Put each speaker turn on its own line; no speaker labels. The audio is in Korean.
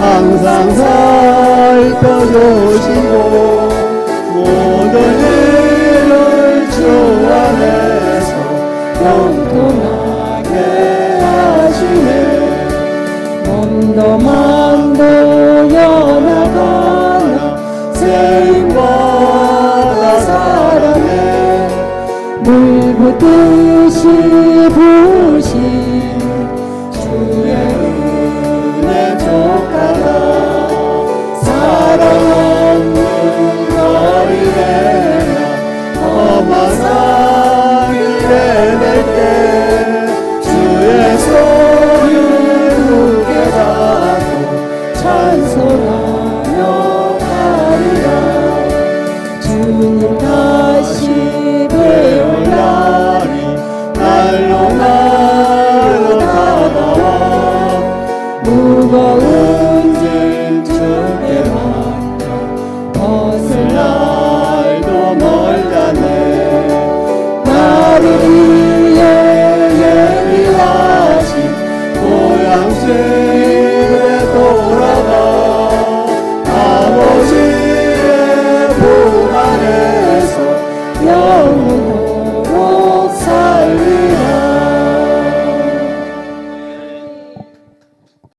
항상 살펴주시고 모든 일을 주 안에서 영통하게 하시네 마음도 연하거나 세임받아 사랑해. 물 붓듯이 부으신 주의 은혜 족하다 사랑 없는 거리에나 험한 상 무거운 짐 주께 맡겨 날도 멀다네. 나를 위해 예비하신 고향집에 돌아가 아버지의 품 안에서 영원토록 살리